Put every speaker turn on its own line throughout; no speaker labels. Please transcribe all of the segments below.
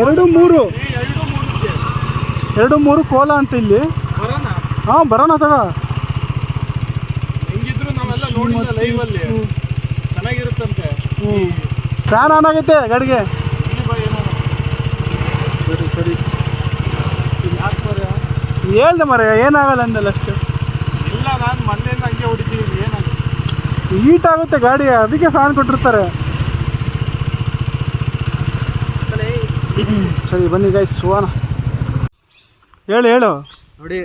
ಎರಡು ಮೂರು. ಎರಡು ಮೂರು ಕೋಲ ಅಂತ ಇಲ್ಲಿ.
ಹಾ
ಹಾಂ ಬರೋಣ ತಗ.
ಹೆಂಗಿದ್ರು ನಾವೆಲ್ಲ ನೋಡಿಲ್ಲ ಲೈವ್ ಅಲ್ಲಿ. ಚೆನ್ನಾಗಿರುತ್ತಂತೆ.
ಹ್ಞೂ ಫ್ಯಾನ್ ಆನ್ ಆಗುತ್ತೆ ಗಾಡಿಗೆ. ಸರಿ ಸರಿ. ಹೇಳ್ದೆ ಮರ ಏನಾಗಲ್ಲ ಅಂದಲ್ಲ ಅಷ್ಟೇ.
ಇಲ್ಲ ನಾನು ಮೊನ್ನೆಯಿಂದ ಹಂಗೆ ಹೊಡಿತೀನಿ ಏನಾಗುತ್ತೆ
ಹೀಟ್ ಆಗುತ್ತೆ ಗಾಡಿ ಅದಕ್ಕೆ ಫ್ಯಾನ್ ಕೊಟ್ಟಿರ್ತಾರೆ. ಸರಿ ಬನ್ನಿ ಗೈಸ್ ಸುವಾನ ಹೇಳು ಹೇಳು.
ನೋಡಿ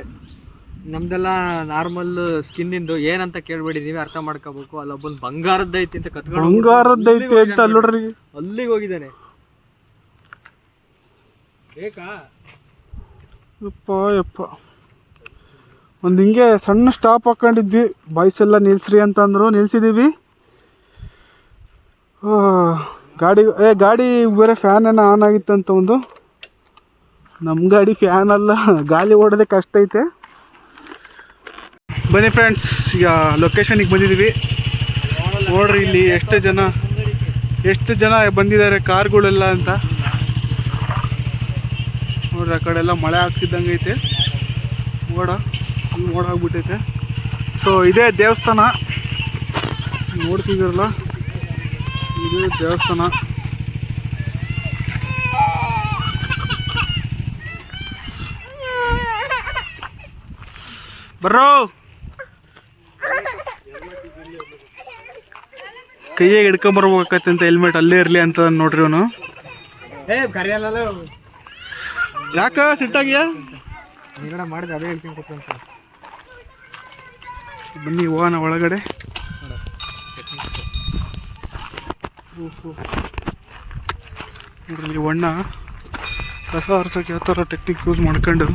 ನಮ್ದೆಲ್ಲ ನಾರ್ಮಲ್ ಸ್ಕಿನ್ನಿಂದು ಏನಂತ ಕೇಳ್ಬೇಡಿ ನೀವೇ ಅರ್ಥ ಮಾಡ್ಕೋಬೇಕು. ಅಲ್ಲೊಬ್ಬನ್ ಬಂಗಾರದ್ದೈತಿ ಅಂತ ಕತ್ಕೊಂಡು
ಬಂಗಾರದ್ದೈತಿ ಅಂತ ನೋಡ್ರಿ.
ಅಲ್ಲಿಗೆ ಹೋಗಿದ್ದಾನೆ. ಬೇಕಾ?
ಯಪ್ಪ ಯಪ್ಪ. ಒಂದು ಹಿಂಗೆ ಸಣ್ಣ ಸ್ಟಾಪ್ ಹಾಕೊಂಡಿದ್ವಿ. ಬಾಯ್ಸ್ ಎಲ್ಲ ನಿಲ್ಸ್ರಿ ಅಂತಂದ್ರು ನಿಲ್ಸಿದ್ದೀವಿ ಗಾಡಿ, ಏ, ಗಾಡಿ ಬೇರೆ ಫ್ಯಾನ್ ಏನೋ ಆನ್ ಆಗಿತ್ತಂತ ಒಂದು. ನಮ್ಮ ಗಾಡಿ ಫ್ಯಾನ್ ಅಲ್ಲ ಗಾಳಿ ಓಡೋದೇ ಕಷ್ಟ ಐತೆ. ಬನ್ನಿ ಫ್ರೆಂಡ್ಸ್ ಈಗ ಲೊಕೇಶನಿಗೆ ಬಂದಿದ್ದೀವಿ. ನೋಡ್ರಿ ಇಲ್ಲಿ ಎಷ್ಟು ಜನ ಎಷ್ಟು ಜನ ಬಂದಿದ್ದಾರೆ ಕಾರ್ಗಳೆಲ್ಲ ಅಂತ. ನೋಡ್ರಿ, ಆ ಕಡೆ ಎಲ್ಲ ಮಳೆ ಆಗ್ತಿದ್ದಂಗೆ ಐತೆ. ಓಡ, ಓಡಾಗ್ಬಿಟ್ಟೈತೆ. ಸೊ ಇದೇ ದೇವಸ್ಥಾನ. ನೋಡ್ತಿದ್ದೀರಲ್ಲ? ಇದೇ ದೇವಸ್ಥಾನ. ಬರ್ರೋ. ಕೈಯಾಗ ಹಿಡ್ಕೊಂಬರ್ಬೇಕಾಗತ್ತೆ ಅಂತ ಹೆಲ್ಮೆಟ್ ಅಲ್ಲೇ ಇರಲಿ ಅಂತ ನೋಡ್ರಿ ಅವನು. ಯಾಕ ಸಿಟ್ಟಾಗಿಯಾ
ಮಾಡಿದೆ ಅದೇ ಹೇಳ್ತೀನಿ
ಬನ್ನಿ ಹೋಗೋಣ ಒಳಗಡೆ. ನೋಡ್ರಿ, ಇಲ್ಲಿ ಒಣ್ಣ ಕಸ ಹರ್ಸೋಕೆ ಯಾವ ಥರ ಟೆಕ್ನಿಕ್ ಯೂಸ್ ಮಾಡ್ಕೊಂಡು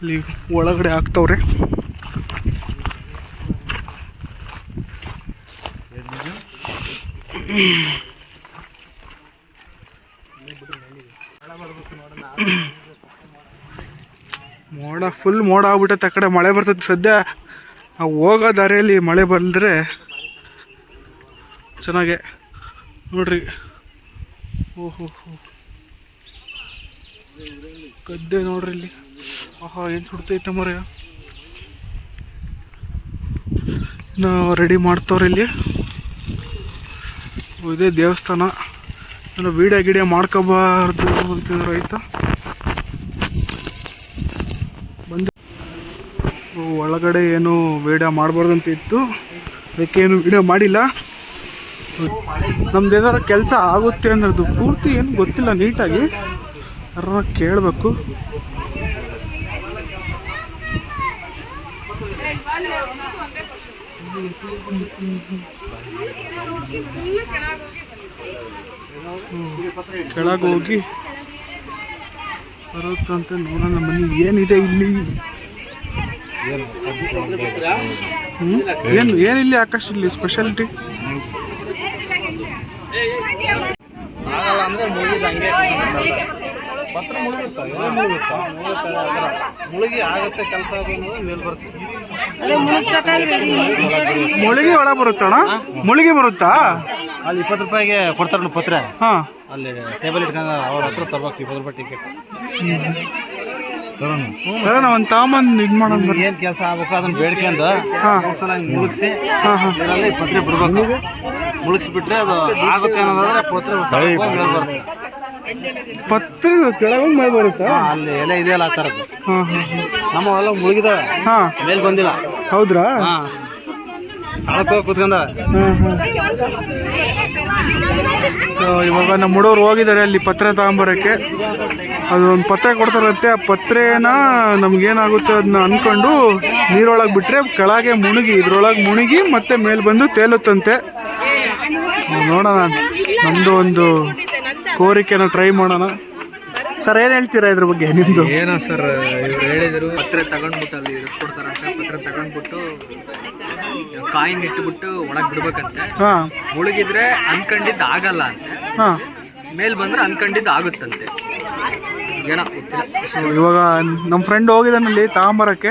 ಇಲ್ಲಿ ಒಳಗಡೆ ಹಾಕ್ತವ್ರೆ. ಮೋಡ ಫುಲ್ ಮೋಡ ಆಗ್ಬಿಟ್ಟೈತೆ ಆ ಮಳೆ ಬರ್ತೈತೆ ಸದ್ಯ. ನಾವು ಹೋಗೋ ದಾರಿಯಲ್ಲಿ ಮಳೆ ಬಂದರೆ ಚೆನ್ನಾಗೆ ನೋಡ್ರಿ. ಓಹೋ, ಹೋ. ಗದ್ದೆ ನೋಡ್ರಿ ಇಲ್ಲಿ. ಆಹಾ, ಏನು ಸುಡ್ತೈತೆ ಮರ ಇನ್ನು ರೆಡಿ ಮಾಡ್ತವ್ರೆ ಇಲ್ಲಿ. ಇದೇ ದೇವಸ್ಥಾನ. ಏನೋ ವೀಡಿಯೋ ಗಿಡಿಯೋ ಮಾಡ್ಕೋಬಾರ್ದು ಅಂತಿದ್ರು ಆಯ್ತಾ ಬಂದು. ಒಳಗಡೆ ಏನು ವೀಡಿಯೋ ಮಾಡಬಾರ್ದು ಅಂತ ಇತ್ತು. ಅದಕ್ಕೆ ಏನು ವಿಡಿಯೋ ಮಾಡಿಲ್ಲ. ನಮ್ದು ಏನಾರು ಕೆಲಸ ಆಗುತ್ತೆ ಅಂದ್ರೆ ಅದು ಪೂರ್ತಿ ಏನು ಗೊತ್ತಿಲ್ಲ ನೀಟಾಗಿ. ಯಾರನ್ನ ಕೇಳಬೇಕು. ಕೆಳಗೆ ಹೋಗಿ. ಬರುತ್ತಂತೆ ನೋಡೋಣ ಮನಿ ಏನಿದೆ ಇಲ್ಲಿ? ಏನು ಏನಿಲ್ಲ ಆಕಾಶ ಇಲ್ಲಿ ಸ್ಪೆಷಾಲಿಟಿ
ಆಗಲ್ಲ ಅಂದ್ರೆ ಮುಳುಗಿದ ಹಂಗೆ
ಪತ್ರ ಮುಳುಗುತ್ತಾ? ಮುಳುಗಿ ಆಗತ್ತೆ ಕೆಲಸ ಅನ್ನೋದು ಮೇಲ್ ಬರ್ತದೆ
ಮುಳುಗಿ ಒಳ ಬರುತ್ತಣ ಮುಳುಗಿ ಬರುತ್ತಾ?
ಅಲ್ಲಿ ಇಪ್ಪತ್ತು ರೂಪಾಯಿಗೆ ಕೊಡ್ತಾರೆ ಪತ್ರ.
ಹಾ.
ಅಲ್ಲಿ ಟೇಬಲ್ ಇಟ್ಕೊಂಡು ಅವ್ರ ಹತ್ರ ತರ್ಬೇಕು ಇಪ್ಪತ್ತು ರೂಪಾಯಿ ಟಿಕೆಟ್
ಸರಿ ಒಂದು ತಾಮನ್ ಇದು ಮಾಡೋಣ
ಏನು ಕೆಲಸ ಆಗ್ಬೇಕು ಅದನ್ನ ಬೇಡ್ಕೊಂಡು ಹಿಂಗ್ ಮುಳುಗಿಸಿ
ಹಾ ಹಾ.
ಪತ್ರೆ ಬಿಡ್ಬೇಕು. ಮುಳುಗಿಸ್ಬಿಟ್ರೆ ಅದು ಆಗುತ್ತೆ ಅನ್ನೋದಾದ್ರೆ ಪತ್ರ ಮೇಲ್ ಬರುತ್ತೆ.
ಪತ್ರ ಕೆಳಗೆ ಮೇಲೆ ಬರುತ್ತಾ?
ಅಲ್ಲಿ ಎಲೆ ಇದೆಯಲ್ಲ ಆ ಥರದ್ದು.
ಹಾ
ನಮ್ಮ ಎಲ್ಲ ಮುಳುಗಿದಾವೆ.
ಹಾ.
ಮೇಲೆ ಬಂದಿಲ್ಲ.
ಹೌದ್ರಾ?
ಹಾ. ಹೋಗಿ ಕುತ್ಕೊಂಡವೆ
ಸೊ ಇವಾಗ ನಮ್ಮ ಹುಡುಗರು ಹೋಗಿದ್ದಾರೆ ಅಲ್ಲಿ ಪತ್ರೆ ತಗೊಂಬರಕ್ಕೆ. ಅದು ಒಂದು ಪತ್ರ ಕೊಡ್ತಾರಂತೆ. ಆ ಪತ್ರೆನ ನಮ್ಗೇನಾಗುತ್ತೆ ಅದನ್ನ ಅನ್ಕೊಂಡು ನೀರೊಳಗೆ ಬಿಟ್ರೆ ಕೆಳಗೆ ಮುಳುಗಿ ಇದ್ರೊಳಗೆ ಮುಳುಗಿ ಮತ್ತೆ ಮೇಲೆ ಬಂದು ತೇಲುತ್ತಂತೆ. ನೋಡೋಣ. ನಮ್ಮದು ಒಂದು ಕೋರಿಕೆನ ಟ್ರೈ ಮಾಡೋಣ. ಸರ್ ಏನು ಹೇಳ್ತೀರಾ ಇದ್ರ ಬಗ್ಗೆ ನಿಮ್ಮದು
ಏನೋ ಸರ್ ಇವ್ರು ಹೇಳಿದರು ಪತ್ರೆ ತಗೊಂಡ್ಬಿಟ್ಟು ಅಲ್ಲಿ ಕೊಡ್ತಾರಂತೆ. ಪತ್ರೆ ತಗೊಂಡ್ಬಿಟ್ಟು ಕಾಯಿನ್ ಇಟ್ಟುಬಿಟ್ಟು ಒಳಗೆ ಬಿಡ್ಬೇಕಂತೆ.
ಹಾಂ.
ಮುಳುಗಿದ್ರೆ ಅನ್ಕೊಂಡಿದ್ದು ಆಗಲ್ಲ ಅಂತ.
ಹಾಂ.
ಮೇಲ್ ಬಂದ್ರೆ ಅನ್ಕೊಂಡಿದ್ದು ಆಗುತ್ತಂತೆ. ಏನೋ ಗೊತ್ತಿಲ್ಲ.
ಸೊ ಇವಾಗ ನಮ್ಮ ಫ್ರೆಂಡ್ ಹೋಗಿದ್ದಾನಲ್ಲಿ
ತಾಮರಕ್ಕೆ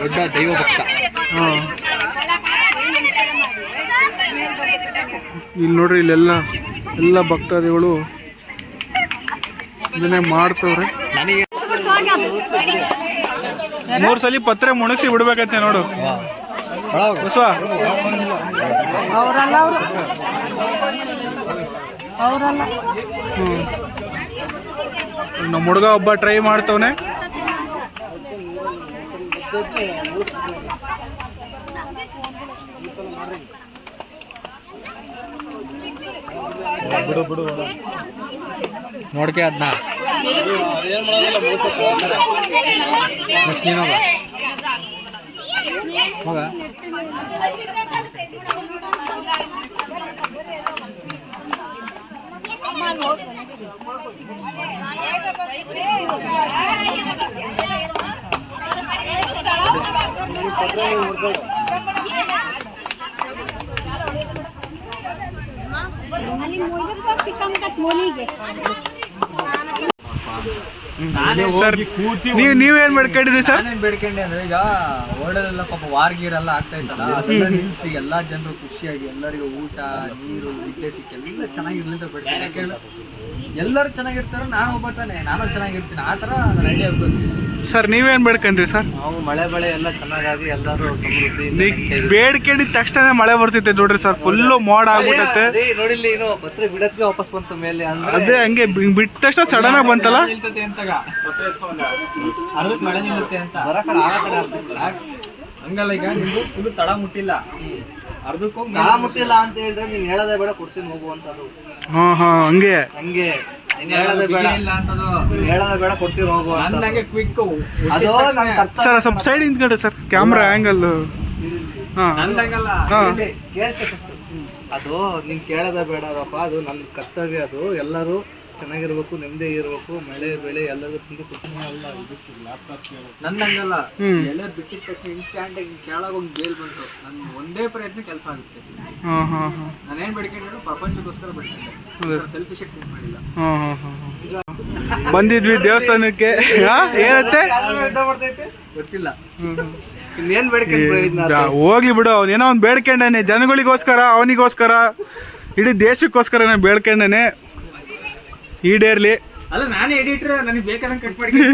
ದೊಡ್ಡ ದೈವ ಭಕ್ತ
ಹಾಂ. ಇಲ್ಲಿ ನೋಡ್ರಿ ಇಲ್ಲೆಲ್ಲ ಎಲ್ಲ ಭಕ್ತಾದಿಗಳು ಇದನ್ನೇ ಮಾಡ್ತವ್ರೆ. ಮೂರ್ ಸಲ ಪತ್ರೆ ಮುಣಗ್ಸಿ ಬಿಡ್ಬೇಕೈತೆ ನೋಡು. ಬಸವ ನಮ್ಮ ಹುಡುಗ ಒಬ್ಬ ಟ್ರೈ ಮಾಡ್ತವನೆ.
ನೋಡ್ಕೆ ಅದನ್ನ
ಅದೇನ್ ಮಾಡೋದಿಲ್ಲ ಮುಳುಗ್ತೈತೆ
મોલી
ગઈ.
ಸರ್ ನೀವು ನೀವೇನ್ ಮಾಡ್ಕೊಂಡಿದ್ದೀರಿ ಸರ್?
ನಾನೇನ್ ಬೇಡ್ಕೊಂಡೆ ಅಂದ್ರೆ ಈಗ ಓಡಲೆಲ್ಲ ಪಾಪ ವಾರ್ ಗೀರ್ ಎಲ್ಲ ಆಗ್ತಾ ಇತ್ತಲ್ಲ ಅದೆಲ್ಲ ನಿಲ್ಸಿ ಎಲ್ಲಾ ಜನರು ಖುಷಿಯಾಗಿ ಎಲ್ಲರಿಗೂ ಊಟ ನೀರು ವಿದ್ಯೆ ಸಿಕ್ಕಿ ಎಲ್ಲ ಚೆನ್ನಾಗಿರ್ಲಿ ಅಂತ ಬೇಡ್ಕೊಂಡೆ. ಯಾಕೆಂದ್ರೆ ಎಲ್ಲರೂ ಚೆನ್ನಾಗಿರ್ತಾರೆ ನಾನು ಒಬ್ಬ ತಾನೆ ನಾನು ಚೆನ್ನಾಗಿರ್ತೀನಿ. ಆ ಥರ ರೆಡಿ ಆಗ್ಬೇಕು
ಸರ್ ನೀವೇನ್ ಬೇಡ್ಕೊಂಡ್ರಿ ಸರ್?
ನಾವು ಮಳೆ ಬೆಳೆ ಎಲ್ಲ ಚೆನ್ನಾಗಾಗಿ ಎಲ್ಲರೂ ಸಮೃದ್ಧಿ
ಬೇಡ್ಕೊಂಡಿದ ತಕ್ಷಣ ಮಳೆ ಬರ್ತೈತೆ ನೋಡ್ರಿ ಸರ್ ಫುಲ್ಲು ಮೋಡ ಆಗ್ಬಿಟ್ಟೆ
ನೋಡಿಲ್ಲಿ ಏನು ಪತ್ರ ಬಿಡಕ್ಕೆ ವಾಪಸ್ ಬಂತು ಮೇಲೆ ಅಂದ್ರೆ
ಅದೇ ಹಂಗೆ ಬಿ- ಬಿಟ್ಟ ತಕ್ಷಣ ಸಡನ್ ಆಗಿ ಬಂತಲ್ಲ?
ನಿಲ್ತತೆ ಅಂತಾಗ ಅರ್ಧಕ್ಕೆ ಮಳೆ ನಿಲ್ಲುತ್ತೆ ಅಂತ. ಹಂಗಲ್ಲ ಈಗ ನಿಮ್ಗೆ ಫುಲ್ ತಡ ಮುಟ್ಟಿಲ್ಲ. ಅರ್ಧಕ್ಕೂ ತಡ ಮುಟ್ಟಿಲ್ಲ ಅಂತ ಹೇಳಿದ್ರೆ ನೀವು ಹೇಳದೆ ಬೇಡ ಕೊಡ್ತೀನಿ ಹೋಗುವಂತದ್ದು
ಹಾ ಹಾ ಹಂಗೆ.
ಹಂಗೆ. ನೀನು ಹೇಳೋದೇ ಬೇಡ. ನೀನ್ ಹೇಳೋದೇ ಬೇಡ ಕೊಡ್ತೀನಿ ಹೋಗು ಅಂದಂಗೆ ಕ್ವಿಕ್ ಅದು ನನ್
ಸರ್ ಸ್ವಲ್ಪ ಸೈಡ್ ನಿಂತ್ಕೊಂಡ್ರಿ ಸರ್ ಕ್ಯಾಮ್ರಾ ಆಂಗಲ್ ಹಾ. ಹಾ.
ಇಲ್ಲಿ ಕೇಳ್ತೆ first. ಅದು ನೀನ್ ಕೇಳೋದೇ ಬೇಡಪ್ಪ ಅದು ನನ್ನ ಕರ್ತವ್ಯ ಅದು ಎಲ್ಲರೂ ಚೆನ್ನಾಗಿರ್ಬೇಕು ನೆಮ್ಮದಿ ಇರ್ಬೇಕು ಮಳೆ ಬೆಳೆ ಎಲ್ಲದೂ ತಿಂದು ನನ್ನ ಹಂಗಲ್ಲ.
ಹ್ಮ್.
ಎಲ್ಲ ಬಿಟ್ಟಿದ ತಕ್ಷಣ ಇನ್ಸ್ಟ್ಯಾಂಟ್ ಕೆಳಗೆ ಹೋಗಿ ಬೇಲ್ ಬಂತು. ನನ್ನ ಒಂದೇ ಪ್ರಯತ್ನ ಕೆಲಸ ಆಗುತ್ತೆ
ಹಾ ಹಾ ಹಾ.
ನಾನೇನ್ ಬೇಡ್ಕೊಂಡ್ರು ಪ್ರಪಂಚಕ್ಕೋಸ್ಕರ ಬೇಡ್ಕೊಂಡೆ
ಸೆಲ್ಫಿ
ಸೆಲ್ಫಿಶ್ ಟ್ರೀಟ್ ಮಾಡಿಲ್ಲ.
ಹಾ ಹಾ ಹಾ ಹಾ. ಬಂದಿದ್ವಿ ದೇವಸ್ಥಾನಕ್ಕೆ. ಹಾ ಏನತ್ತೆ?
ಗೊತ್ತಿಲ್ಲ. ಇನ್ನೇನ್ ಬೇಡ್ಕೊಂಡ್
ಹೋಗ್ಲಿ ಬಿಡು ಅವ್ನು ಏನೋ ಅವ್ನು ಬೇಡ್ಕೊಂಡಾನೆ ಜನಗಳಿಗೋಸ್ಕರ ಅವನಿಗೋಸ್ಕರ ಇಡೀ ದೇಶಕ್ಕೋಸ್ಕರನೇ ಬೇಡ್ಕೊಂಡಾನೆ. ಈಡೇರ್ಲಿ.
ಅಲ್ಲ ನಾನೇ ಎಡಿಟರ್ ನನಗೆ ಬೇಕಾದಂಗೆ ಕಟ್ ಮಾಡಿ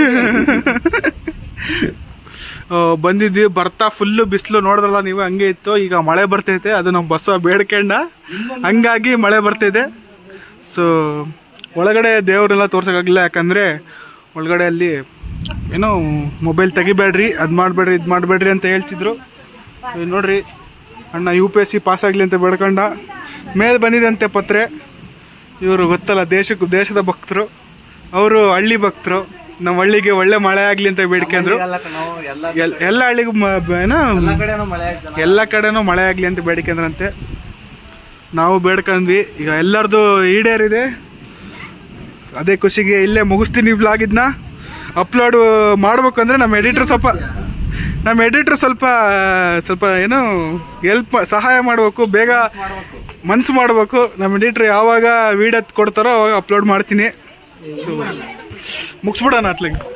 ಬಂದಿದ್ವಿ ಬರ್ತಾ ಫುಲ್ಲು ಬಿಸಿಲು ನೋಡಿದ್ರಲ್ಲ ನೀವು ಹಂಗೆ ಇತ್ತು. ಈಗ ಮಳೆ ಬರ್ತೈತೆ ಅದು ನಮ್ಮ ಬಸ್ಸ ಬೇಡ್ಕೊಂಡ. ಹಂಗಾಗಿ ಮಳೆ ಬರ್ತಿದೆ ಸೊ ಒಳಗಡೆ ದೇವ್ರನ್ನೆಲ್ಲ ತೋರ್ಸೋಕ್ಕಾಗಲಿಲ್ಲ ಯಾಕಂದರೆ ಒಳಗಡೆ ಅಲ್ಲಿ ಏನೋ ಮೊಬೈಲ್ ತೆಗಿಬೇಡ್ರಿ ಅದು ಮಾಡಬೇಡ್ರಿ ಇದು ಮಾಡಬೇಡ್ರಿ ಅಂತ ಹೇಳ್ತಿದ್ರು. ನೋಡ್ರಿ ಅಣ್ಣ U P S C pass ಆಗಲಿ ಅಂತ ಬೇಡ್ಕೊಂಡ. ಮೇಲೆ ಬಂದಿದಂತೆ ಪತ್ರೆ. ಇವರು ಗೊತ್ತಲ್ಲ ದೇಶಕ್ಕೆ ದೇಶದ ಭಕ್ತರು. ಅವರು ಹಳ್ಳಿ ಭಕ್ತರು. ನಮ್ಮ ಹಳ್ಳಿಗೆ ಒಳ್ಳೆ ಮಳೆ ಆಗಲಿ ಅಂತ ಬೇಡ್ಕೊಂಡ್ರು
ಎಲ್ಲ
ಹಳ್ಳಿಗೂ ಏನೋ? ಎಲ್ಲ ಕಡೆನೂ ಮಳೆ ಆಗಲಿ ಅಂತ ಬೇಡ್ಕೊಂಡ್ರಂತೆ ನಾವು ಬೇಡ್ಕೊಂಡ್ವಿ. ಈಗ ಎಲ್ಲರದು ಈಡೇರಿದೆ. ಅದೇ ಖುಷಿಗೆ ಇಲ್ಲೇ ಮುಗಿಸ್ತೀನಿ ವ್ಲಾಗಿದ್ನ ಅಪ್ಲೋಡ್ ಮಾಡಬೇಕು ಅಂದರೆ ನಮ್ಮ ಎಡಿಟ್ರ್ ಸ್ವಲ್ಪ ನಮ್ಮ ಎಡಿಟ್ರ್ ಸ್ವಲ್ಪ ಸ್ವಲ್ಪ ಏನು ಹೆಲ್ಪ್ ಸಹಾಯ ಮಾಡಬೇಕು. ಬೇಗ ಮನ್ಸು ಮಾಡಬೇಕು. ನಮ್ಮ ಎಡಿಟ್ರ್ ಯಾವಾಗ ವೀಡಿಯೋ ಕೊಡ್ತಾರೋ ಅವಾಗ ಅಪ್ಲೋಡ್ ಮಾಡ್ತೀನಿ. ಮುಗಿಸ್ಬಿಡೋಣ ಅತ್ಲಾಗೆ